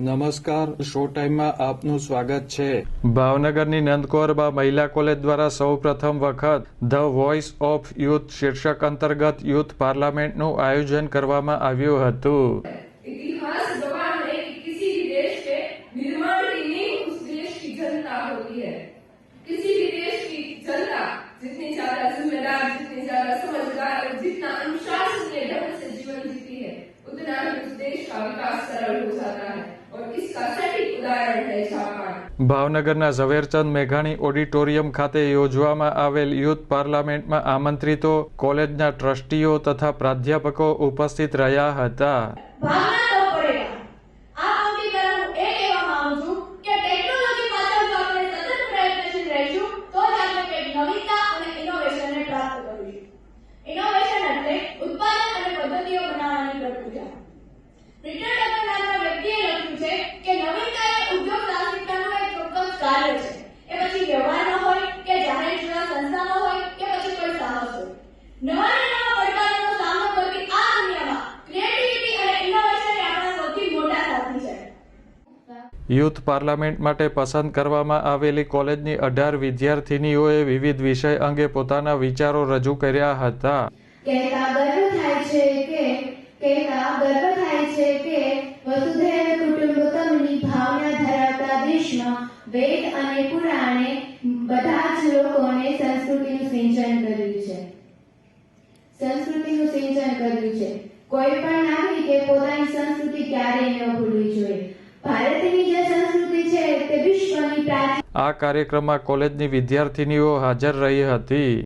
નમસ્કાર શો ટાઈમમાં આપનું સ્વાગત છે ભાવનગરની નંદકોરબા મહિલા કોલેજ દ્વારા સૌ પ્રથમ વખત ધ વોઇસ ઓફ યુથ શીર્ષક અંતર્ગત યુથ પાર્લામેન્ટનું આયોજન કરવામાં આવ્યું હતું इतिहास गवाह है कि किसी भी देश के निर्माण की नींव उस देश की जनता होती है किसी भी देश की जनता जितनी ज्यादा जिम्मेदार जितनी ज्यादा समझदार और जितना अनुशासन के ढंग से जीवन जीती है उतना ही उस देश का विकास सरल हो जाता है ભાવનગરના ઝવેરચંદ મેઘાણી ઓડિટોરિયમ ખાતે યોજવામાં આવેલ યુથ પાર્લામેન્ટમાં આમંત્રિતો કોલેજના ટ્રસ્ટીઓ તથા પ્રાધ્યાપકો ઉપસ્થિત રહ્યા હતા. ઇનોવેશન એટલે ઉત્પાદન અને પદ્ધતિઓ બનાવવાની પ્રક્રિયા. કાર્ય છે. એ પછી વ્યવહારમાં હોય કે જાહેર સેવા સંસ્થામાં હોય કે પછી કોઈ સાહસ હોય. નવા ને નવા પડકારોનો સામનો કરતી આ દુનિયામાં ક્રિએટિવિટી અને ઇનોવેશન એ આપણા સૌથી મોટા સાથી છે. યુથ પાર્લામેન્ટ માટે પસંદ કરવામાં આવેલી કોલેજની અઢાર વિદ્યાર્થિનીઓએ વિવિધ વિષય અંગે પોતાના વિચારો રજૂ કર્યા હતા. કહેતા ગર્વ થાય છે કે કહેતા ગર્વ થાય છે કે વેદ અને પુરાણે બધા જ લોકોને સંસ્કૃતિનું સિંચન કર્યું છે. સંસ્કૃતિનું સિંચન કર્યું છે. કોઈ પણ નાગરિકે પોતાની સંસ્કૃતિ ક્યારેય ન ભૂલવી જોઈએ. આ કાર્યક્રમમાં કોલેજની વિદ્યાર્થિનીઓ હાજર રહી હતી.